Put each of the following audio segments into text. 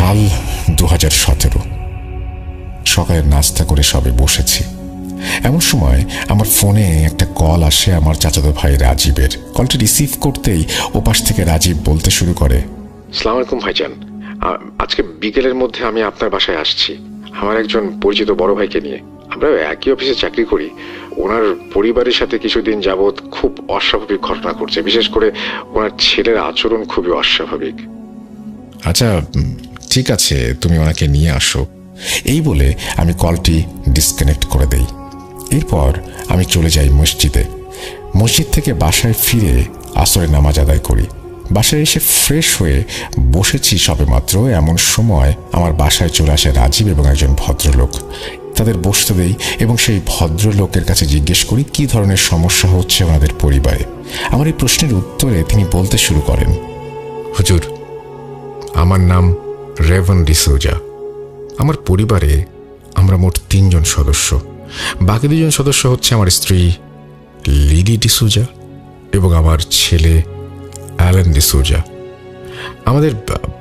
সাল দু হাজার সতেরো। সকালে নাস্তা করে সবে বসেছি। এমন সময় আমার ফোনে একটা কল আসে আমার চাচাতো ভাই রাজীবের। কলটি রিসিভ করতেই ওপাশ থেকে রাজীব বলতে শুরু করে সালাম আলাইকুম ভাইজান। আজকে বিকেলের মধ্যে আমি আপনার বাসায় আসছি। আমার একজন পরিচিত বড় ভাইকে নিয়ে। আমরা একই অফিসে চাকরি করি। ওনার পরিবারের সাথে কিছুদিন যাবৎ খুব অস্বাভাবিক ঘটনা ঘটছে। বিশেষ করে ওনার ছেলের আচরণ খুবই অস্বাভাবিক। আচ্ছা ঠিক আছে, তুমি ওনাকে নিয়ে আসো। এই বলে আমি কলটি ডিসকানেক্ট করে দেই। এরপর আমি চলে যাই মসজিদে। মসজিদ থেকে বাসায় ফিরে আসরে নামাজ আদায় করি। বাসায় এসে ফ্রেশ হয়ে বসেছি সবেমাত্র। এমন সময় আমার বাসায় চলে আসে রাজীব এবং একজন ভদ্রলোক। তাদের বসতে দেই এবং সেই ভদ্রলোকের কাছে জিজ্ঞেস করি, কী ধরনের সমস্যা হচ্ছে ওনাদের পরিবারে? আমার এই প্রশ্নের উত্তরে তিনি বলতে শুরু করেন, হুজুর, আমার নাম রেভন ডিসোজা আমার পরিবারে আমরা মোট তিনজন সদস্য। বাকি দুজন সদস্য হচ্ছে আমার স্ত্রী লিডি ডিসোজা এবং আমার ছেলে অ্যালেন ডিসোজা আমাদের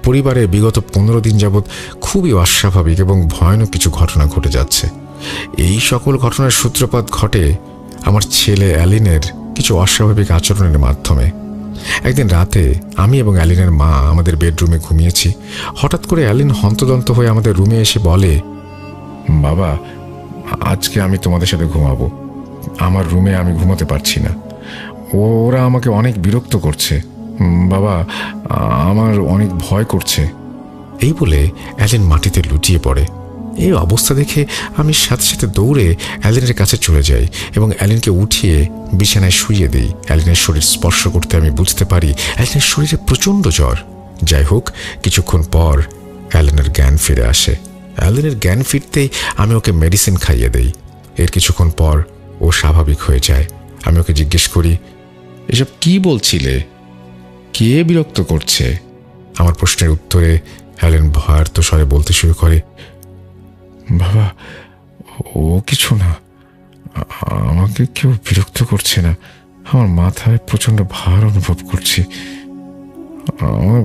পরিবারে বিগত পনেরো দিন যাবৎ খুবই অস্বাভাবিক এবং ভয়ানক কিছু ঘটনা ঘটে যাচ্ছে। এই সকল ঘটনার সূত্রপাত ঘটে আমার ছেলে অ্যালিনের কিছু অস্বাভাবিক আচরণের মাধ্যমে। একদিন রাতে আমি এবং অ্যালিনের মা আমাদের বেডরুমে ঘুমিয়েছি। হঠাৎ করে অ্যালিন হন্তদন্ত হয়ে আমাদের রুমে এসে বলে, বাবা, আজকে আমি তোমাদের সাথে ঘুমাবো। আমার রুমে আমি ঘুমাতে পারছি না। ওরা আমাকে অনেক বিরক্ত করছে। বাবা, আমার অনেক ভয় করছে। এই বলে অ্যালেন মাটিতে লুটিয়ে পড়ে। এই অবস্থা দেখে আমি সাথে সাথে দৌড়ে অ্যালেনের কাছে চলে যাই এবং অ্যালেনকে উঠিয়ে বিছানায় শুইয়ে দিই। অ্যালেনের শরীর স্পর্শ করতে আমি বুঝতে পারি অ্যালেনের শরীরে প্রচণ্ড জ্বর। যাই হোক, কিছুক্ষণ পর অ্যালেনের জ্ঞান ফিরে আসে। অ্যালেনের জ্ঞান ফিরতেই আমি ওকে মেডিসিন খাইয়ে দেই। এর কিছুক্ষণ পর ও স্বাভাবিক হয়ে যায়। আমি ওকে জিজ্ঞেস করি, এসব কি বলছিলে? কে বিরক্ত করছে? আমার প্রশ্নের উত্তরে অ্যালেন ভয়ার্ত স্বরে বলতে শুরু করে বাবা, ও কিছু না। আমাকে কেউ বিরক্ত করছে না। আমার মাথায় প্রচণ্ড ভার অনুভব করছি। আমার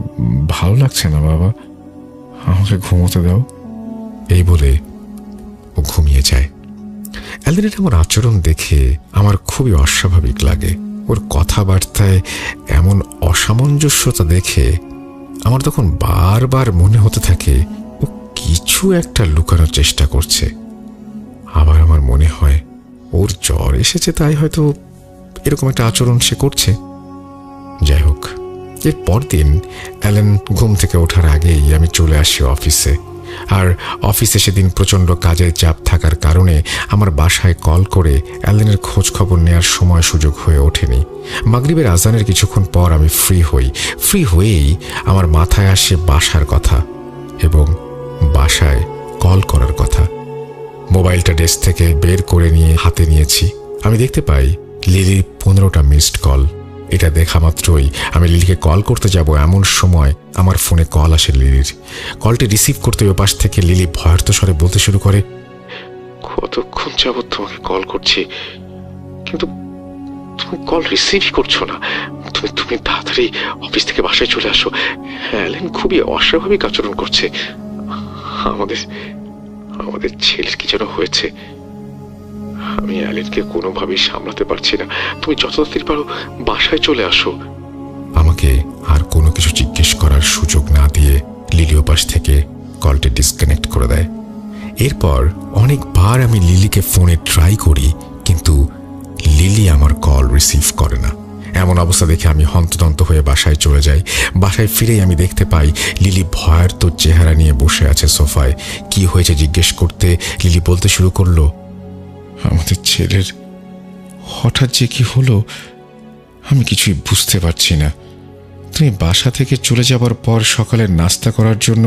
ভালো লাগছে না বাবা। আমাকে ঘুমোতে দাও। এই বলে ও ঘুমিয়ে যায়। অ্যালেনের আমার আচরণ দেখে আমার খুবই অস্বাভাবিক লাগে। ওর কথাবার্তায় এমন অসামঞ্জস্যতা দেখে আমার তখন বারবার মনে হতে থাকে কিছু একটা লুকানোর চেষ্টা করছে। আবার আমার মনে হয় ওর জ্বর এসেছে, তাই হয়তো এরকম একটা আচরণ সে করছে। যাই হোক, এর পরদিন অ্যালেন ঘুম থেকে ওঠার আগেই আমি চলে আসি অফিসে। আর অফিসে সেদিন প্রচণ্ড কাজের চাপ থাকার কারণে আমার বাসায় কল করে অ্যালেনের খোঁজ খবর নেওয়ার সময় সুযোগ হয়ে ওঠেনি। মাগরিবের আজানের কিছুক্ষণ পর আমি ফ্রি হই। ফ্রি হয়েই আমার মাথায় আসে বাসার কথা এবং বাসায় কল করার কথা। মোবাইলটা ডেস্ক থেকে বের করে নিয়ে হাতে নিয়েছি। আমি দেখতে পাই লিলির পনেরোটা মিসড কল। এটা দেখা মাত্রই আমি লিলিকে কল করতে যাব এমন সময় আমার ফোনে কল আসে লিলির। কলটি রিসিভ করতে পাশ থেকে লিলি ভয়ার্ত স্বরে বলতে শুরু করে, কতক্ষণ যাবত তোমাকে কল করছি, কিন্তু তুমি কল রিসিভই করছ না। তুমি তুমি তাড়াতাড়ি অফিস থেকে বাসায় চলে আসো। অ্যালেন খুবই অস্বাভাবিক আচরণ করছে। আমাদের আমাদের ছেলের কি যেন হয়েছে? আমি অ্যালেনকে কোনোভাবেই সামলাতে পারছি না। তুমি যত তাড়াতাড়ি পারো, বাসায় চলে আসো। আমাকে আর কোনো কিছু জিজ্ঞেস করার সুযোগ না দিয়ে লিলি ওপাশ থেকে কলটি ডিসকানেক্ট করে দেয়। এরপর অনেকবার আমি লিলিকে ফোনে ট্রাই করি, কিন্তু লিলি আমার কল রিসিভ করে না। এমন অবস্থা দেখে আমি হন্তদন্ত হয়ে বাসায় চলে যাই। বাসায় ফিরেই আমি দেখতে পাই লিলি ভয়ার্ত চেহারা নিয়ে বসে আছে সোফায়। কি হয়েছে জিজ্ঞেস করতে লিলি বলতে শুরু করল, আমাদের ছেলের হঠাৎ যে কি হলো, আমি কিছুই বুঝতে পারছি না। তুমি বাসা থেকে চলে যাবার পর সকালের নাস্তা করার জন্য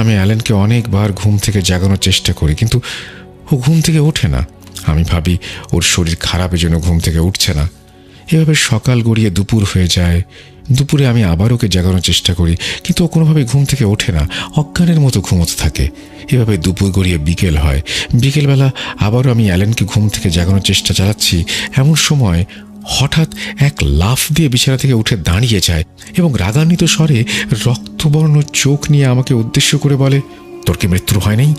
আমি অ্যালেনকে অনেকবার ঘুম থেকে জাগানোর চেষ্টা করি, কিন্তু ও ঘুম থেকে ওঠে না। আমি ভাবি ওর শরীর খারাপের জন্য ঘুম থেকে উঠছে না। এভাবে সকাল গড়িয়ে দুপুর হয়ে যায়। দুপুরে আমি আবার ওকে জাগানোর চেষ্টা করি, কিন্তু ও কোনোভাবে ঘুম থেকে ওঠে না, অজ্ঞানের মতো ঘুমোতে থাকে। এভাবে দুপুর গড়িয়ে বিকেল হয়। বিকেলবেলা আবারও আমি অ্যালেনকে ঘুম থেকে জাগানোর চেষ্টা চালাচ্ছি। এমন সময় হঠাৎ এক লাফ দিয়ে বিছানা থেকে উঠে দাঁড়িয়ে যায় এবং রাগান্বিত স্বরে রক্তবর্ণ চোখ নিয়ে আমাকে উদ্দেশ্য করে বলে, তোর কি মৃত্যু হয় নাই?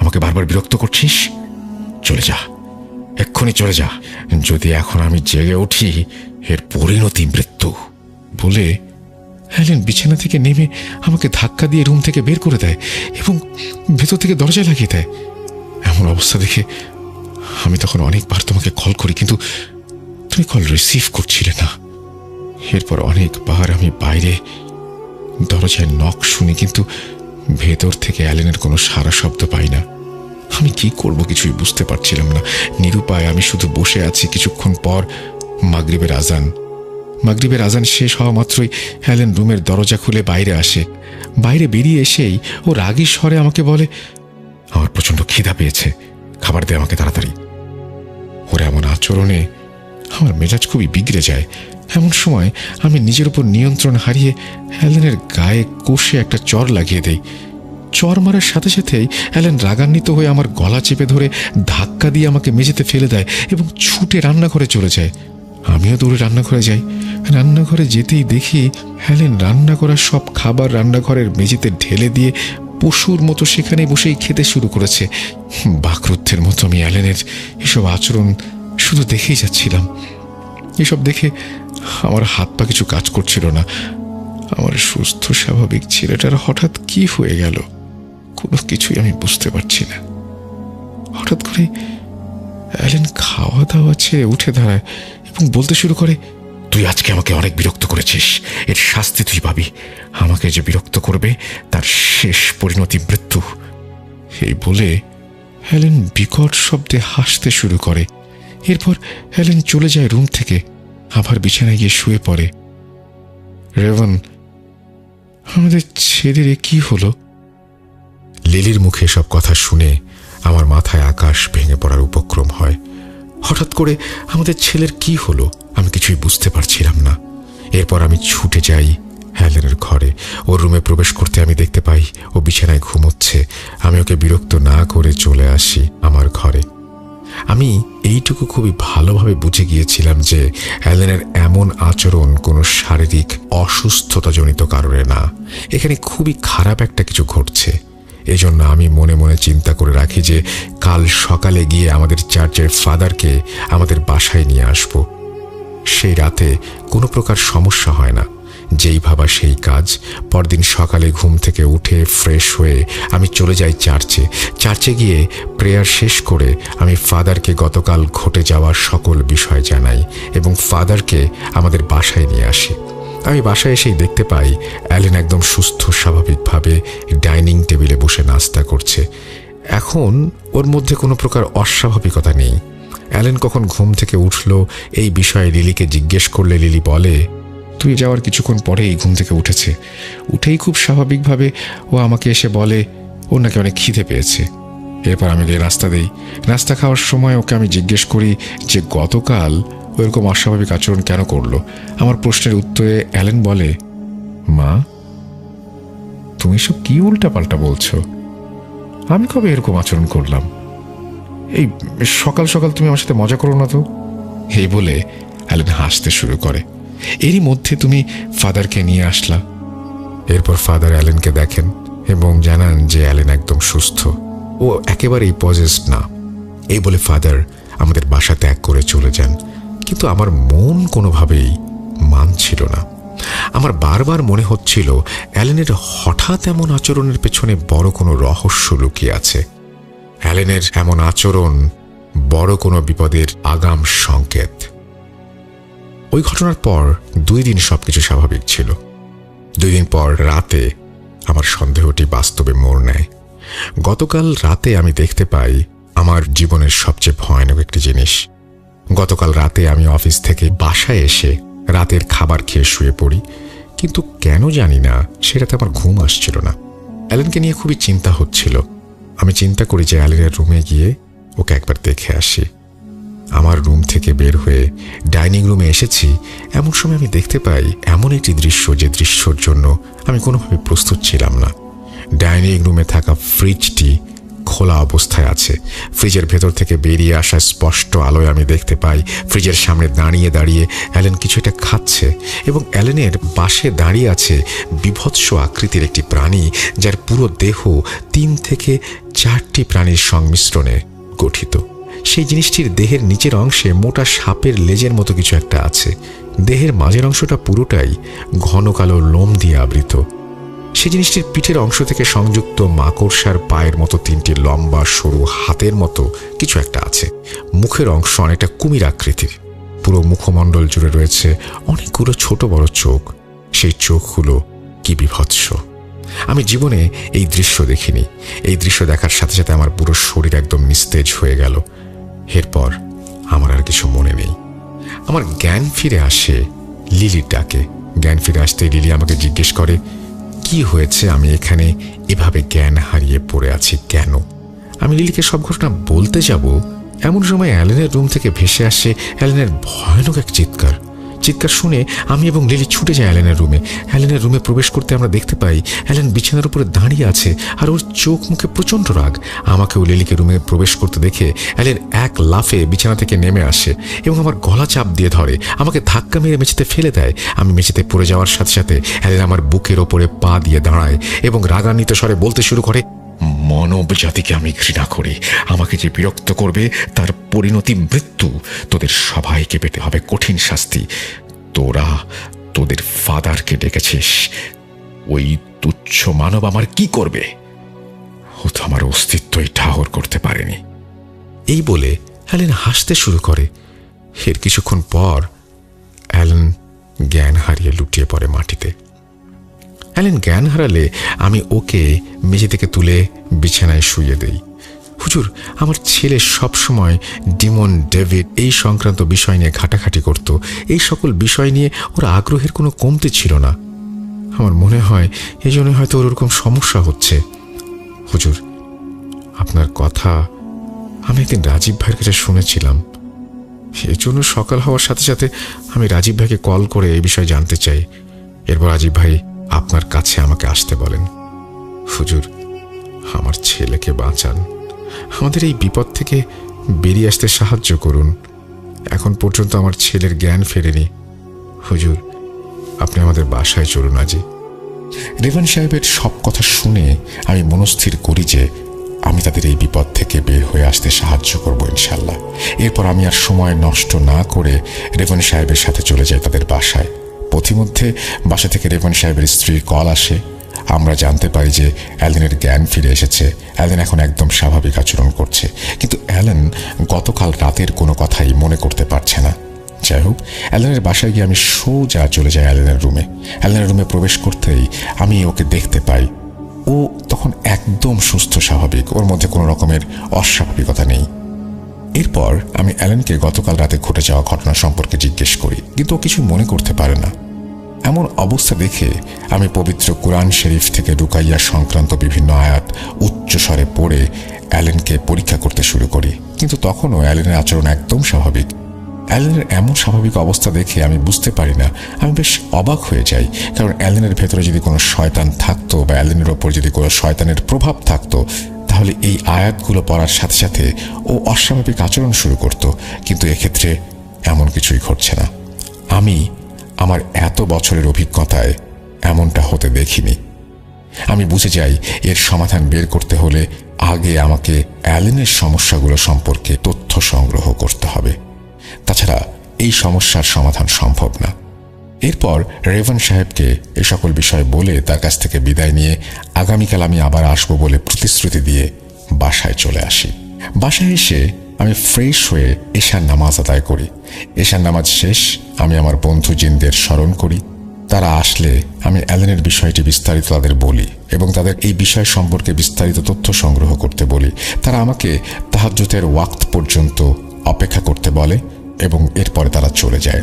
আমাকে বারবার বিরক্ত করছিস? চলে যা। এক্ষুনি চলে যা। যদি এখন আমি জেগে উঠি, এর পরিণতি মৃত্যু। বলে হ্যালেন বিছানা থেকে নেমে আমাকে ধাক্কা দিয়ে রুম থেকে বের করে দেয় এবং ভেতর থেকে দরজা লাগিয়ে দেয়। এমন অবস্থা দেখে আমি তখন অনেকবার তোমাকে কল করি, কিন্তু তুমি কল রিসিভ করছিলে না। এরপর অনেকবার আমি বাইরে দরজায় নখ শুনি, কিন্তু ভেতর থেকে অ্যালেনের কোনো সারা শব্দ পাই না। আমি কি করব কিছুই বুঝতে পারছিলাম না। নিরুপায় আমি শুধু বসে আছি কিছুক্ষণ পর মাগরিবের আজান মাগরিবের আজান শেষ হওয়া মাত্রই হ্যালেন রুমের দরজা খুলে বাইরে আসে। বাইরে বেরিয়ে এসেই ও রাগী স্বরে আমাকে বলে, আমার প্রচণ্ড খিদা পেয়েছে। খাবার দে আমাকে তাড়াতাড়ি। ওর এমন আচরণে আমার মেজাজ খুবই বিগড়ে যায়। এমন সময় আমি নিজের উপর নিয়ন্ত্রণ হারিয়ে হ্যালেনের গায়ে কষে একটা চর লাগিয়ে দেই। চর মারার সাথে সাথেই অ্যালেন রাগান্বিত হয়ে আমার গলা চেপে ধরে ধাক্কা দিয়ে আমাকে মেঝেতে ফেলে দেয় এবং ছুটে রান্নাঘরে চলে যায়। আমিও দৌড়ে রান্নাঘরে যাই। রান্নাঘরে যেতেই দেখি হ্যালেন রান্না করা সব খাবার রান্নাঘরের মেঝেতে ঢেলে দিয়ে পশুর মতো সেখানে বসেই খেতে শুরু করেছে। বাকরুদ্ধের মতো আমি অ্যালেনের এসব আচরণ শুধু দেখেই যাচ্ছিলাম। এসব দেখে আমার হাত পা কিছু কাজ করছিল না। আমার সুস্থ, স্বাভাবিক ছেলেটার হঠাৎ কি হয়ে গেল? কোনো কিছুই আমি বুঝতে পারছি না। হঠাৎ করে অ্যালেন খাওয়া দাওয়া ছেড়ে উঠে দাঁড়ায় এবং বলতে শুরু করে, তুই আজকে আমাকে অনেক বিরক্ত করেছিস। এর শাস্তি তুই পাবি। আমাকে যে বিরক্ত করবে, তার শেষ পরিণতি মৃত্যু। এই বলে হেলেন বিকট শব্দে হাসতে শুরু করে। এরপর হেলেন চলে যায় রুম থেকে, আবার বিছানায় গিয়ে শুয়ে পড়ে। রেভন, আমাদের ছেলের কি হলো? লিলির মুখে সব কথা শুনে আমার মাথায় আকাশ ভেঙে পড়ার উপক্রম হয়। হঠাৎ করে আমাদের ছেলের কি হলো আমি কিছুই বুঝতে পারছিলাম না। এরপর আমি ছুটে যাই হ্যালেনের ঘরে। ওর রুমে প্রবেশ করতে আমি দেখতে পাই ও বিছানায় ঘুমোচ্ছে। আমি ওকে বিরক্ত না করে চলে আসি আমার ঘরে। আমি এইটুকু খুবই ভালোভাবে বুঝে গিয়েছিলাম যে অ্যালেনের এমন আচরণ কোনো শারীরিক অসুস্থতাজনিত কারণে না। এখানে খুবই খারাপ একটা কিছু ঘটছে। এজন্য আমি মনে মনে চিন্তা করে রাখি যে কাল সকালে গিয়ে আমাদের চার্চের ফাদারকে আমাদের বাসায় নিয়ে আসব। সেই রাতে কোনো প্রকার সমস্যা হয় না। যেই ভাবা সেই কাজ। পরদিন সকালে ঘুম থেকে উঠে ফ্রেশ হয়ে আমি চলে যাই চার্চে। চার্চে গিয়ে প্রেয়ার শেষ করে আমি ফাদারকে গতকাল ঘটে যাওয়ার সকল বিষয় জানাই এবং ফাদারকে আমাদের বাসায় নিয়ে আসি। আমি বাসায় এসেই দেখতে পাই, অ্যালেন একদম সুস্থ, স্বাভাবিকভাবে ডাইনিং টেবিলে বসে নাস্তা করছে। এখন ওর মধ্যে কোনো প্রকার অস্বাভাবিকতা নেই। অ্যালেন কখন ঘুম থেকে উঠল, এই বিষয়ে লিলিকে জিজ্ঞেস করলে লিলি বলে, তুই যাওয়ার কিছুক্ষণ পরেই ঘুম থেকে উঠেছে। উঠেই খুব স্বাভাবিকভাবে ও আমাকে এসে বলে, ওর নাকি অনেক খিদে পেয়েছে। এরপর আমি নাস্তা দিই। নাস্তা খাওয়ার সময় ওকে আমি জিজ্ঞেস করি যে, গতকাল ওরকম অস্বাভাবিক আচরণ কেন করল? আমার প্রশ্নের উত্তরে অ্যালেন বলে, মা, তুমি সব কি উল্টাপাল্টা বলছো? আমি কবে এরকম আচরণ করলাম? এই, সকাল সকাল তুমি আমার সাথে মজা করো না তো? এই বলে অ্যালেন হাসতে শুরু করে। এরই মধ্যে তুমি ফাদারকে নিয়ে আসলা। এরপর ফাদার অ্যালেনকে দেখেন এবং জানান যে অ্যালেন একদম সুস্থ। ও একেবারেই পজেস্ট না। এই বলে ফাদার আমাদের বাসা ত্যাগ করে চলে যান। কিন্তু আমার মন কোনোভাবেই মানছিল না। আমার বারবার মনে হচ্ছিল, অ্যালেনের হঠাৎ এমন আচরণের পেছনে বড় কোনো রহস্য লুকিয়ে আছে। অ্যালেনের এমন আচরণ বড় কোনো বিপদের আগাম সংকেত। ওই ঘটনার পর দুই দিন সবকিছু স্বাভাবিক ছিল। দুই দিন পর রাতে আমার সন্দেহটি বাস্তবে মোড় নেয়। গতকাল রাতে আমি দেখতে পাই, আমার জীবনের সবচেয়ে ভয়ানক একটি জিনিস। গতকাল রাতে আমি অফিস থেকে বাসায় এসে রাতের খাবার খেয়ে শুয়ে পড়ি। কিন্তু কেন জানি না, সেটাতে আমার ঘুম আসছিল না। অ্যালেনকে নিয়ে খুবই চিন্তা হচ্ছিল। আমি চিন্তা করি যে অ্যালেনের রুমে গিয়ে ওকে একবার দেখে আসি। আমার রুম থেকে বের হয়ে ডাইনিং রুমে এসেছি। এমন সময় আমি দেখতে পাই এমন একটি দৃশ্য যে দৃশ্যর জন্য আমি কোনোভাবে প্রস্তুত ছিলাম না। ডাইনিং রুমে থাকা ফ্রিজটি খোলা অবস্থায় আছে। ফ্রিজের ভেতর থেকে বেরিয়ে আসা স্পষ্ট আলোয় আমি দেখতে পাই, ফ্রিজের সামনে দাঁড়িয়ে দাঁড়িয়ে অ্যালেন কিছু একটা খাচ্ছে এবং অ্যালেনের পাশে দাঁড়িয়ে আছে বিভৎস আকৃতির একটি প্রাণী, যার পুরো দেহ তিন থেকে চারটি প্রাণীর সংমিশ্রণে গঠিত। সেই জিনিসটির দেহের নিচের অংশে মোটা সাপের লেজের মতো কিছু একটা আছে। দেহের মাঝের অংশটা পুরোটাই ঘন কালো লোম দিয়ে আবৃত। সেই জিনিসটির পিঠের অংশ থেকে সংযুক্ত মাকড়সার পায়ের মতো তিনটি লম্বা, সরু হাতের মতো কিছু একটা আছে। মুখের অংশ অনেকটা কুমির আকৃতির। পুরো মুখমণ্ডল জুড়ে রয়েছে অনেকগুলো ছোট বড় চোখ। সেই চোখগুলো কি বিভৎস। আমি জীবনে এই দৃশ্য দেখিনি। এই দৃশ্য দেখার সাথে সাথে আমার পুরো শরীর একদম নিস্তেজ হয়ে গেল। এরপর আমার আর কিছু মনে নেই। আমার জ্ঞান ফিরে আসে লিলির ডাকে। জ্ঞান ফিরে আসতে লিলি আমাকে জিজ্ঞেস করে কি হয়েছে? আমি এখানে এভাবে জ্ঞান হারিয়ে পড়ে আছি কেন? আমি লিলিকে সব ঘটনা বলতে যাব। এমন সময় অ্যালেনের রুম থেকে ভেসে আসে অ্যালেনের ভয়ানক এক চিৎকার। চিৎকার শুনে আমি এবং লিলি ছুটে যাই অ্যালেনের রুমে। অ্যালেনের রুমে প্রবেশ করতে আমরা দেখতে পাই, অ্যালেন বিছানার উপরে দাঁড়িয়ে আছে আর ওর চোখ মুখে প্রচণ্ড রাগ। আমাকে ও লিলিকে রুমে প্রবেশ করতে দেখে অ্যালেন এক লাফে বিছানা থেকে নেমে আসে এবং আমার গলা চাপ দিয়ে ধরে, আমাকে ধাক্কা মেরে মেঝেতে ফেলে দেয়। আমি মেঝেতে পড়ে যাওয়ার সাথে সাথে অ্যালেন আমার বুকের ওপরে পা দিয়ে দাঁড়ায় এবং রাগান্বিত স্বরে বলতে শুরু করে মানব জাতিকে আমি ঘৃণা করি। আমাকে যে বিরক্ত করবে, তার পরিণতি মৃত্যু। তোদের সবাইকে পেতে হবে কঠিন শাস্তি। তোরা তোদের ফাদারকে ডেকেছিস। ওই তুচ্ছ মানব আমার কি করবে? ও তো আমার অস্তিত্বই ঠাহর করতে পারেনি। এই বলে অ্যালেন হাসতে শুরু করে। এর কিছুক্ষণ পর অ্যালেন জ্ঞান হারিয়ে লুটিয়ে পড়ে মাটিতে। অ্যালেন জ্ঞান হারালে আমি ওকে মেঝে থেকে তুলে বিছানায় শুয়ে দেই। হুজুর, আমার ছেলে সবসময় ডিমন, ডেভিড এই সংক্রান্ত বিষয় নিয়ে ঘাটাঘাটি করত। এই সকল বিষয় নিয়ে ওর আগ্রহের কোনো কমতি ছিল না। আমার মনে হয় এই জন্য হয়তো ওর ওরকম সমস্যা হচ্ছে। হুজুর, আপনার কথা আমি একদিন রাজীব ভাইয়ের কাছে শুনেছিলাম। জন্য সকাল হওয়ার সাথে সাথে আমি রাজীব ভাইকে কল করে এই বিষয়ে জানতে চাই। এরপর রাজীব ভাই আপনার কাছে আমাকে আসতে বলেন। হুজুর, আমার ছেলেকে বাঁচান। আমাদের এই বিপদ থেকে বেরিয়ে আসতে সাহায্য করুন। এখন পর্যন্ত আমার ছেলের জ্ঞান ফেরেনি। হুজুর, আপনি আমাদের বাসায় চলুন আজি। রেভান সাহেবের সব কথা শুনে আমি মনস্থির করি যে আমি তাদের এই বিপদ থেকে বের হয়ে আসতে সাহায্য করব ইনশাল্লাহ এরপর আমি আর সময় নষ্ট না করে রেভান সাহেবের সাথে চলে যাই তাদের বাসায়। পথিমধ্যে বাসা থেকে রেভান সাহেবের স্ত্রীর কল আসে। আমরা জানতে পারি যে অ্যালেনের জ্ঞান ফিরে এসেছে। অ্যালেন এখন একদম স্বাভাবিক আচরণ করছে। কিন্তু অ্যালেন গতকাল রাতের কোনো কথাই মনে করতে পারছে না। যাই হোক, অ্যালেনের বাসায় গিয়ে আমি সোজা চলে যাই অ্যালেনের রুমে। অ্যালেনের রুমে প্রবেশ করতেই আমি ওকে দেখতে পাই। ও তখন একদম সুস্থ, স্বাভাবিক। ওর মধ্যে কোনো রকমের অস্বাভাবিকতা নেই। এরপর আমি অ্যালেনকে গতকাল রাতে ঘটে যাওয়া ঘটনা সম্পর্কে জিজ্ঞেস করি, কিন্তু ও কিছু মনে করতে পারে না। এমন অবস্থা দেখে আমি পবিত্র কোরআন শরীফ থেকে রুকাইয়া সংক্রান্ত বিভিন্ন আয়াত উচ্চস্বরে পড়ে অ্যালেনকে পরীক্ষা করতে শুরু করি, কিন্তু তখনও অ্যালেনের আচরণ একদম স্বাভাবিক। অ্যালেনের এমন স্বাভাবিক অবস্থা দেখে আমি বুঝতে পারি না, আমি বেশ অবাক হয়ে যাই, কারণ অ্যালেনের ভেতরে যদি কোনো শয়তান থাকতো বা অ্যালেনের ওপর যদি কোনো শয়তানের প্রভাব থাকতো তাহলে এই আয়াতগুলো পড়ার সাথে সাথে ও অস্বাভাবিক আচরণ শুরু করত, কিন্তু এক্ষেত্রে এমন কিছুই ঘটছে না। আমি আমার এত বছরের অভিজ্ঞতায় এমনটা হতে দেখিনি। আমি বুঝে যাই এর সমাধান বের করতে হলে আগে আমাকে অ্যালেনের সমস্যাগুলো সম্পর্কে তথ্য সংগ্রহ করতে হবে। তাছাড়া এই সমস্যার সমাধান সম্ভব না। এরপর রেভন সাহেবকে এ সকল বিষয় বলে তার কাছ থেকে বিদায় নিয়ে, আগামীকাল আমি আবার আসব বলে প্রতিশ্রুতি দিয়ে বাসায় চলে আসি। বাসায় এসে আমি ফ্রেশ হয়ে এশার নামাজ আদায় করি। এশার নামাজ শেষ, আমি আমার বন্ধু জিনদের স্মরণ করি। তারা আসলে আমি অ্যালেনের বিষয়টি বিস্তারিত তাদের বলি এবং তাদের এই বিষয় সম্পর্কে বিস্তারিত তথ্য সংগ্রহ করতে বলি। তারা আমাকে তাহাজ্জুতের ওয়াক্ত পর্যন্ত অপেক্ষা করতে বলে এবং এরপরে তারা চলে যায়।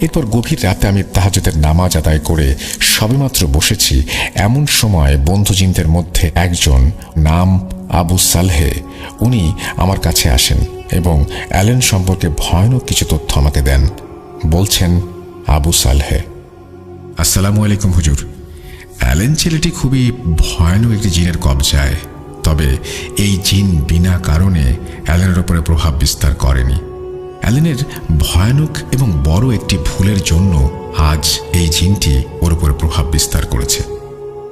এরপর গভীর রাতে আমি তাহাজুদের নামাজ আদায় করে সবেমাত্র বসেছি। এমন সময় বন্ধুজিনদের মধ্যে একজন নাম আবু সালহে, উনি আমার কাছে আসেন এবং অ্যালেন সম্পর্কে ভয়ানক কিছু তথ্য আমাকে দেন। বলছেন, আবু সালহে। আসসালামু আলাইকুম হুজুর। অ্যালেন ছেলেটি খুবই ভয়ানক একটি জিনের কবজায়, তবে এই জিন বিনা কারণে অ্যালেনের ওপরে প্রভাব বিস্তার করেনি। অ্যালেনের ভয়ানক এবং বড় একটি ভুলের জন্য আজ এই জিনটি ওর উপরে প্রভাব বিস্তার করেছে।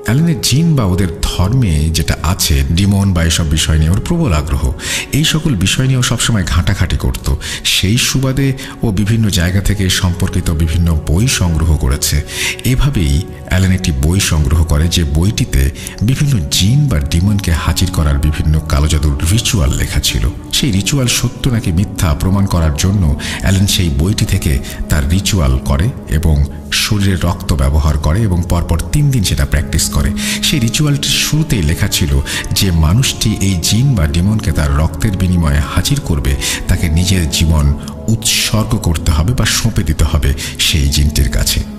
অ্যালেনের জিন বা ওদের ধর্মে যেটা আছে, ডিমন বা এসব বিষয় নিয়ে ওর প্রবল আগ্রহ। এই সকল বিষয় নিয়েও সবসময় ঘাঁটাঘাঁটি করত। সেই সুবাদে ও বিভিন্ন জায়গা থেকে সম্পর্কিত বিভিন্ন বই সংগ্রহ করেছে। এভাবেই অ্যালেন একটি বই সংগ্রহ করে, যে বইটিতে বিভিন্ন জিন বা ডিমনকে হাজির করার বিভিন্ন কালো জাদুর রিচুয়াল লেখা ছিল। সেই রিচুয়াল সত্য নাকি মিথ্যা প্রমাণ করার জন্য অ্যালেন সেই বইটি থেকে তার রিচুয়াল করে এবং শরীরে রক্ত ব্যবহার করে এবং পরপর তিন দিন সেটা প্র্যাকটিস করে। সেই রিচুয়ালটির শুরুতেই লেখা ছিল যে মানুষটি এই জিন বা ডিমনকে তার রক্তের বিনিময়ে হাজির করবে, তাকে নিজের জীবন উৎসর্গ করতে হবে বা সঁপে দিতে হবে সেই জিনটির কাছে।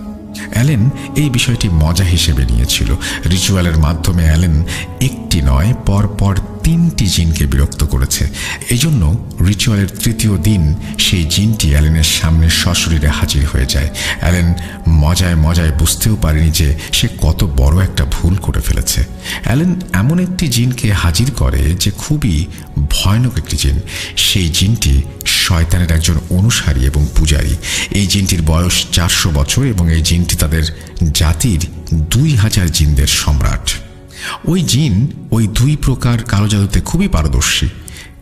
অ্যালেন এই বিষয়টি মজা হিসেবে নিয়েছিল। রিচুয়ালের মাধ্যমে অ্যালেন একটি নয়, পরপর তিনটি জিনকে বিরক্ত করেছে। এই জন্য রিচুয়ালের তৃতীয় দিন সেই জিনটি অ্যালেনের সামনে সশরীরে হাজির হয়ে যায়। অ্যালেন মজায় মজায় বুঝতেও পারেনি যে সে কত বড় একটা ভুল করে ফেলেছে। অ্যালেন এমন একটি জিনকে হাজির করে যে খুবই ভয়ানক একটি জিন। সেই জিনটি শয়তানের একজন অনুসারী এবং পূজারী। এই জিনটির বয়স চারশো বছর এবং এই জিনটি তাদের জাতির দুই হাজার জিনদের সম্রাট। ওই জিন ওই দুই প্রকার কালো জাদুতে খুবই পারদর্শী।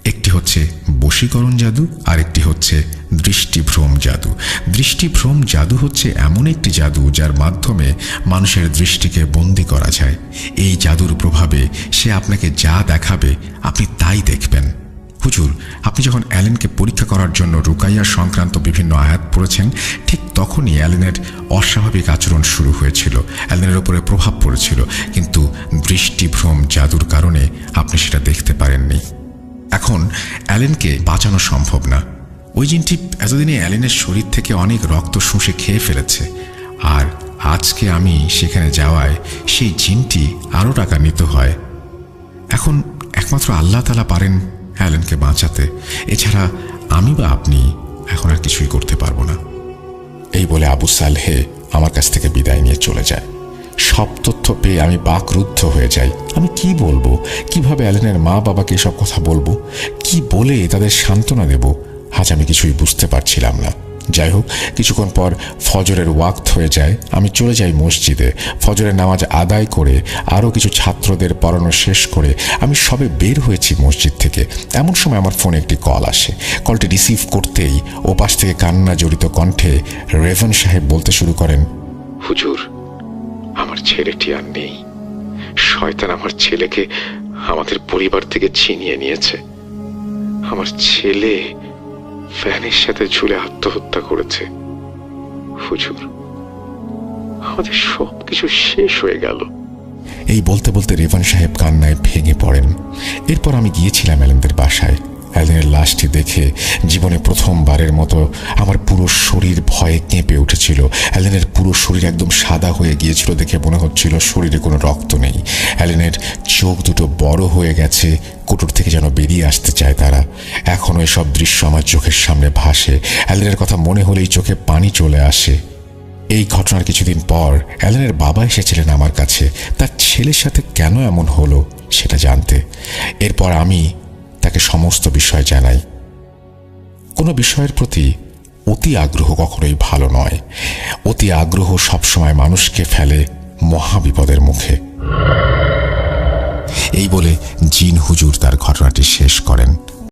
একটি হচ্ছে বশীকরণ জাদু আর একটি হচ্ছে দৃষ্টিভ্রম জাদু। দৃষ্টিভ্রম জাদু হচ্ছে এমন একটি জাদু যার মাধ্যমে মানুষের দৃষ্টিকে বন্দি করা যায়। এই জাদুর প্রভাবে সে আপনাকে যা দেখাবে, আপনি তাই দেখবেন। হুজুর, আপনি যখন অ্যালেনকে পরীক্ষা করার জন্য রুকাইয়া সংক্রান্ত বিভিন্ন আয়াত পড়েছেন, ঠিক তখনই অ্যালেনের অস্বাভাবিক আচরণ শুরু হয়েছিল, অ্যালেনের উপরে প্রভাব পড়েছিল, কিন্তু দৃষ্টিভ্রম জাদুর কারণে আপনি সেটা দেখতে পারেননি। এখন, অ্যালেনকে বাঁচানো সম্ভব না। ওই জিনটি এতদিনে অ্যালেনের শরীর থেকে অনেক রক্ত শুষে খেয়ে ফেলেছে। আর আজকে আমি সেখানে যাওয়ায় সেই জিনটি আরও টাকা নিতে হয়। এখন একমাত্র আল্লাহ তালা পারেন অ্যালেনকে বাঁচাতে। এছাড়া আমি বা আপনি এখন আর কিছুই করতে পারব না। এই বলে আবু সালহে আমার কাছ থেকে বিদায় নিয়ে চলে যায়। সব তথ্য পেয়ে আমি বাকরুদ্ধ হয়ে যাই। আমি কি বলব? কীভাবে অ্যালেনের মা বাবাকে এসব কথা বলব? কি বলে তাদের সান্ত্বনা দেব? আজ আমি কিছুই বুঝতে পারছিলাম না। যাই হোক, কিছুক্ষণ পর ফজরের ওয়াক্ত হয়ে যায়। আমি চলে যাই মসজিদে। ফজরের নামাজ আদায় করে আরও কিছু ছাত্রদের পড়ানো শেষ করে আমি সবে বের হয়েছি মসজিদ থেকে। এমন সময় আমার ফোনে একটি কল আসে। কলটি রিসিভ করতেই ও পাশ থেকে কান্না জড়িত কণ্ঠে রেভন সাহেব বলতে শুরু করেন, হুজুর, আমার ছেলেটি আর নেই। শয়তান আমার ছেলেকে আমাদের পরিবার থেকে ছিনিয়ে নিয়েছে। আমার ছেলে ফ্যানের সাথে ঝুলে আত্মহত্যা করেছে। হুজুর, আমাদের সব কিছু শেষ হয়ে গেল। এই বলতে বলতে রেভান সাহেব কান্নায় ভেঙে পড়েন। এরপর আমি গিয়েছিলাম অ্যালেনদের বাসায়। অ্যালেনের লাশটি দেখে জীবনে প্রথমবারের মতো আমার পুরো শরীর ভয়ে কেঁপে উঠেছিল। অ্যালেনের পুরো শরীর একদম সাদা হয়ে গিয়েছিল দেখে মনে হচ্ছিল শরীরে কোনো রক্ত নেই। অ্যালেনের চোখ দুটো বড় হয়ে গেছে, কুটুর থেকে যেন বেরিয়ে আসতে চায় তারা। এখনও এসব দৃশ্য আমার চোখের সামনে ভাসে। অ্যালেনের কথা মনে হলেই চোখে পানি চলে আসে। এই ঘটনার কিছুদিন পর অ্যালেনের বাবা এসেছিলেন আমার কাছে। তার ছেলের সাথে কেন এমন হলো, সেটা জানতে। এরপর আমি তাকে সমস্ত বিষয় জানাই। কোনো বিষয়ের প্রতি অতি আগ্রহ কখনোই ভালো নয়। অতি আগ্রহ সবসময় মানুষকে ফেলে মহাবিপদের মুখে। এই বলে জিন হুজুর তার ঘটনাটি শেষ করেন।